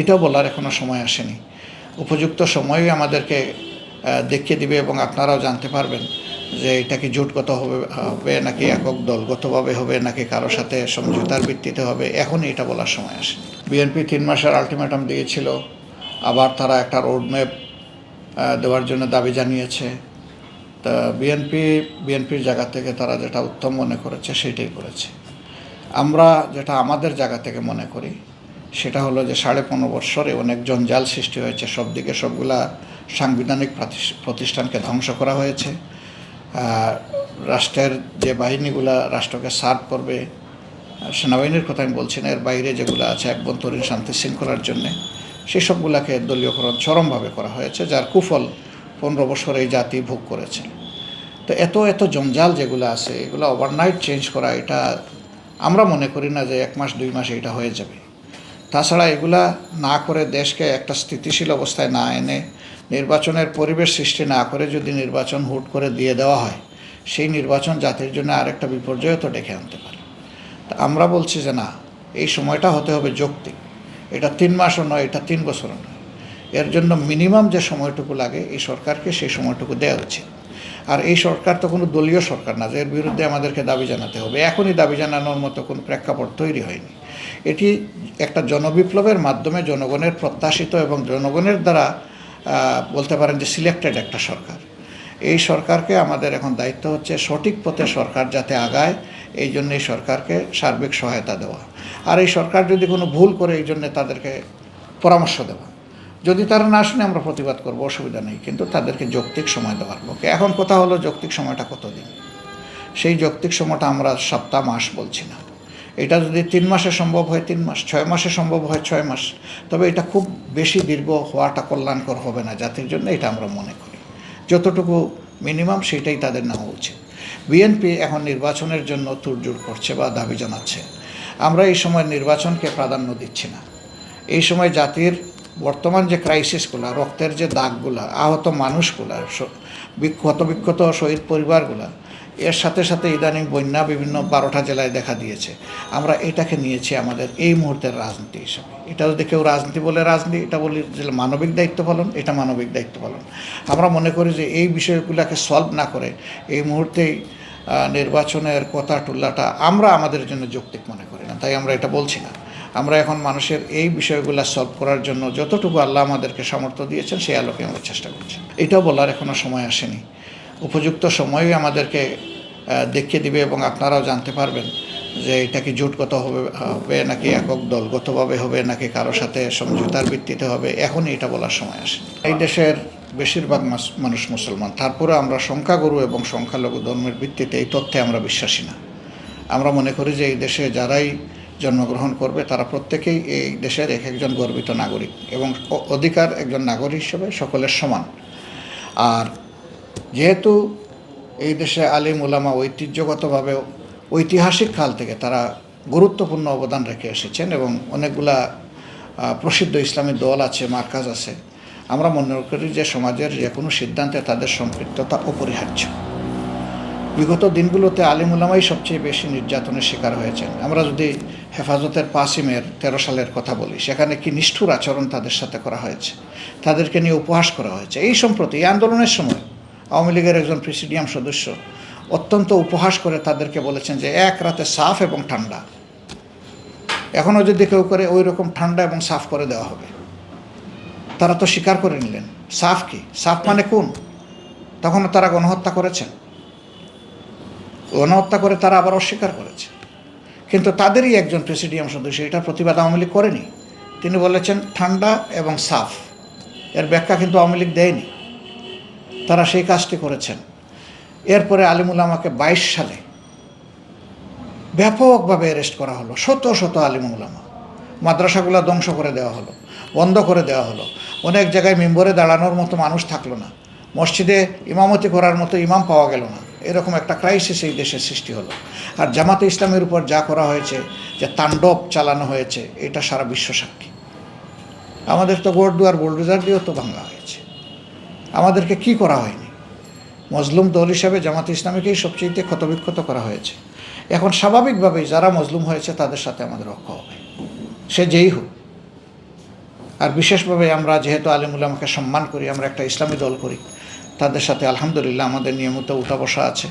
এটাও বলার এখনও সময় আসেনি। উপযুক্ত সময়ই আমাদেরকে দেখিয়ে দিবে এবং আপনারাও জানতে পারবেন যে এটা কি জোটগত হবে হবে নাকি একক দলগতভাবে হবে, নাকি কারোর সাথে সমঝোতার ভিত্তিতে হবে, এখনই এটা বলার সময় আসে বিএনপি তিন মাসের আলটিমেটাম দিয়েছিল, আবার তারা একটা রোডম্যাপ দেওয়ার জন্য দাবি জানিয়েছে। তা বিএনপি, বিএনপির জায়গা থেকে তারা যেটা উত্তম মনে করেছে সেটাই করেছে। আমরা যেটা আমাদের জায়গা থেকে মনে করি সেটা হলো যে সাড়ে পনেরো বৎসরে অনেক জঞ্জাল সৃষ্টি হয়েছে। সব দিকে সবগুলা সাংবিধানিক প্রতিষ্ঠানকে ধ্বংস করা হয়েছে। রাষ্ট্রের যে বাহিনীগুলা রাষ্ট্রকে সার্ভ করবে সেনাবাহিনীর কথা আমি বলছি না, এর বাইরে যেগুলো আছে একবন্তরীণ শান্তি শৃঙ্খলার জন্যে সেই সবগুলাকে দলীয়করণ চরমভাবে করা হয়েছে, যার কুফল পনেরো বছর এই জাতি ভোগ করেছে। তো এত এত জঞ্জাল যেগুলো আছে, এগুলো ওভারনাইট চেঞ্জ করা, এটা আমরা মনে করি না যে এক মাস, দুই মাস এটা হয়ে যাবে। তাছাড়া এগুলা না করে দেশকে একটা স্থিতিশীল অবস্থায় না এনে নির্বাচনের পরিবেশ সৃষ্টি না করে যদি নির্বাচন হুট করে দিয়ে দেওয়া হয়, সেই নির্বাচন জাতির জন্য আরেকটা বিপর্যয় তো ডেকে আনতে পারে। তা আমরা বলছি যে না, এই সময়টা হতে হবে যৌক্তিক। এটা তিন মাসও নয়, এটা তিন বছরও নয়। এর জন্য মিনিমাম যে সময়টুকু লাগে, এই সরকারকে সেই সময়টুকু দেওয়া উচিত। আর এই সরকার তো কোনো দলীয় সরকার না, যে এর বিরুদ্ধে আমাদেরকে দাবি জানাতে হবে। এখনই দাবি জানানোর মতো কোনো প্রেক্ষাপট তৈরি হয়নি। এটি একটা জনবিপ্লবের মাধ্যমে জনগণের প্রত্যাশিত এবং জনগণের দ্বারা বলতে পারেন যে সিলেক্টেড একটা সরকার। এই সরকারকে আমাদের এখন দায়িত্ব হচ্ছে সঠিক পথে সরকার যাতে আগায়, এই জন্য এই সরকারকে সার্বিক সহায়তা দেওয়া। আর এই সরকার যদি কোনো ভুল করে, এই জন্যে তাদেরকে পরামর্শ দেওয়া। যদি তারা না শুনে, আমরা প্রতিবাদ করব, অসুবিধা নেই। কিন্তু তাদেরকে যৌক্তিক সময় দেওয়ার পক্ষে। এখন কথা হলো যৌক্তিক সময়টা কতদিন? সেই যৌক্তিক সময়টা আমরা সপ্তাহ, মাস বলছি না। এটা যদি তিন মাসে সম্ভব হয়, তিন মাস, ছয় মাসে সম্ভব হয়, ছয় মাস, তবে এটা খুব বেশি দীর্ঘ হওয়াটা কল্যাণকর হবে না জাতির জন্য, এটা আমরা মনে করি। যতটুকু মিনিমাম সেটাই তাদের নেওয়া উচিত। বিএনপি এখন নির্বাচনের জন্য তুরজোর করছে বা দাবি জানাচ্ছে। আমরা এই সময় নির্বাচনকে প্রাধান্য দিচ্ছি না। এই সময় জাতির বর্তমান যে ক্রাইসিসগুলো রক্তের যে দাগগুলা, আহত মানুষগুলা বিক্ষত বিক্ষত শহীদ পরিবারগুলা এর সাথে সাথে ইদানিং বন্যা বিভিন্ন বারোটা জেলায় দেখা দিয়েছে। আমরা এটাকে নিয়েছি আমাদের এই মুহূর্তের রাজনীতি হিসাবে। এটা যদি কেউ রাজনীতি বলে রাজনীতি, এটা বলি যে মানবিক দায়িত্ব পালন, এটা মানবিক দায়িত্ব পালন। আমরা মনে করি যে এই বিষয়গুলোকে সলভ না করে এই মুহূর্তেই নির্বাচনের কথা টুল্লাটা আমরা আমাদের জন্য যৌক্তিক মনে করি না, তাই আমরা এটা বলছি না। আমরা এখন মানুষের এই বিষয়গুলো সলভ করার জন্য যতটুকু আল্লাহ আমাদেরকে সামর্থ্য দিয়েছেন, সেই আলোকে আমরা চেষ্টা করছি। এটাও বলার এখনও সময় আসেনি। উপযুক্ত সময়ই আমাদেরকে দেখিয়ে দিবে এবং আপনারাও জানতে পারবেন যে এটা কি জোটগত হবে হবে নাকি একক দলগতভাবে হবে, নাকি কারোর সাথে সমঝোতার ভিত্তিতে হবে। এখনই এটা বলার সময় আসে এই দেশের বেশিরভাগ মানুষ মুসলমান। তারপরে আমরা সংখ্যাগুরু এবং সংখ্যালঘু ধর্মের ভিত্তিতে এই তথ্যে আমরা বিশ্বাসী না। আমরা মনে করি যে এই দেশে যারাই জন্মগ্রহণ করবে, তারা প্রত্যেকেই এই দেশের এক একজন গর্বিত নাগরিক এবং অধিকার একজন নাগরিক হিসেবে সকলের সমান। আর যেহেতু এই দেশে আলিম উলামা ঐতিহ্যগতভাবে ঐতিহাসিক কাল থেকে তারা গুরুত্বপূর্ণ অবদান রেখে এসেছেন এবং অনেকগুলা প্রসিদ্ধ ইসলামী দল আছে, মার্কাজ আছে। আমরা মনে করি যে সমাজের যে কোনো সিদ্ধান্তে তাদের সম্পৃক্ততা অপরিহার্য। বিগত দিনগুলোতে আলিম উলামাই সবচেয়ে বেশি নির্যাতনের শিকার হয়েছেন। আমরা যদি হেফাজতের পাসিমের তেরো সালের কথা বলি, সেখানে কি নিষ্ঠুর আচরণ তাদের সাথে করা হয়েছে? তাদেরকে নিয়ে উপহাস করা হয়েছে? এই সম্প্রতি এই আন্দোলনের সময় আওয়ামী লীগের একজন প্রেসিডিয়াম সদস্য অত্যন্ত উপহাস করে তাদেরকে বলেছেন যে এক রাতে সাফ এবং ঠান্ডা। এখনও যদি কেউ করে ওই রকম ঠান্ডা এবং সাফ করে দেওয়া হবে। তারা তো স্বীকার করে নিলেন। সাফ কি? সাফ মানে কোন? তখনও তারা গণহত্যা করেছেন। গণহত্যা করে তারা আবার অস্বীকার করেছে। কিন্তু তাদেরই একজন প্রেসিডিয়াম সদস্য এটার প্রতিবাদ আওয়ামী লীগ করেনি। তিনি বলেছেন ঠান্ডা এবং সাফ। এর ব্যাখ্যা কিন্তু আওয়ামী লীগ দেয়নি। তারা সেই কাজটি করেছেন। এরপরে আলিমুল আমাকে বাইশ সালে ব্যাপকভাবে অ্যারেস্ট করা হলো। শত শত আলিমুল আমা মাদ্রাসাগুলো ধ্বংস করে দেওয়া হলো, বন্ধ করে দেওয়া হলো। অনেক জায়গায় মেম্বরে দাঁড়ানোর মতো মানুষ থাকল না। মসজিদে ইমামতি করার মতো ইমাম পাওয়া গেল না। এরকম একটা ক্রাইসিস এই দেশের সৃষ্টি হলো। আর জামাতে ইসলামের উপর যা করা হয়েছে, যে তাণ্ডব চালানো হয়েছে, এটা সারা বিশ্ব সাক্ষী। আমাদের তো গোড়দুয়ার বোল্ডোজার দিয়েও তো ভাঙা হয়েছে। আমাদেরকে কি করা হয়নি? মজলুম দল হিসাবে জামাত ইসলামীকেই সবচেয়ে ক্ষতবিক্ষত করা হয়েছে। এখন স্বাভাবিকভাবেই যারা মজলুম হয়েছে তাদের সাথে আমাদের রক্ষা হবে। সে যেই হোক। আর বিশেষভাবে আমরা যেহেতু আলিমুল্লামকে সম্মান করি, আমরা একটা ইসলামী দল করি, তাদের সাথে আলহামদুলিল্লাহ আমাদের নিয়মিত উঠা বসা আছে,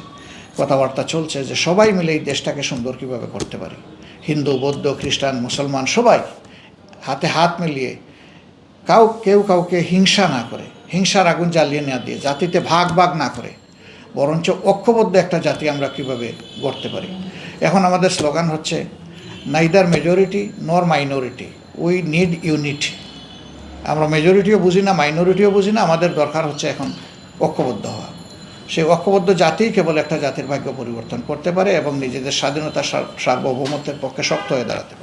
কথাবার্তা চলছে যে সবাই মিলে এই দেশটাকে সুন্দর কীভাবে করতে পারি। হিন্দু, বৌদ্ধ, খ্রিস্টান, মুসলমান সবাই হাতে হাত মিলিয়ে কাউ, কেউ কাউকে হিংসা না করে হিংসার আগুন জ্বালিয়ে নেওয়া দিয়ে, জাতিতে ভাগ ভাগ না করে, বরঞ্চ ঐক্যবদ্ধ একটা জাতি আমরা কীভাবে গড়তে পারি? এখন আমাদের স্লোগান হচ্ছে neither majority nor minority we need unity আমরা মেজরিটিও বুঝি না মাইনরিটিও বুঝি না, আমাদের দরকার হচ্ছে এখন ঐক্যবদ্ধ হওয়া। সেই ঐক্যবদ্ধ জাতিই কেবল একটা জাতির ভাগ্য পরিবর্তন করতে পারে এবং নিজেদের স্বাধীনতা সার্বভৌমত্বের পক্ষে শক্ত হয়ে দাঁড়াতে পারে।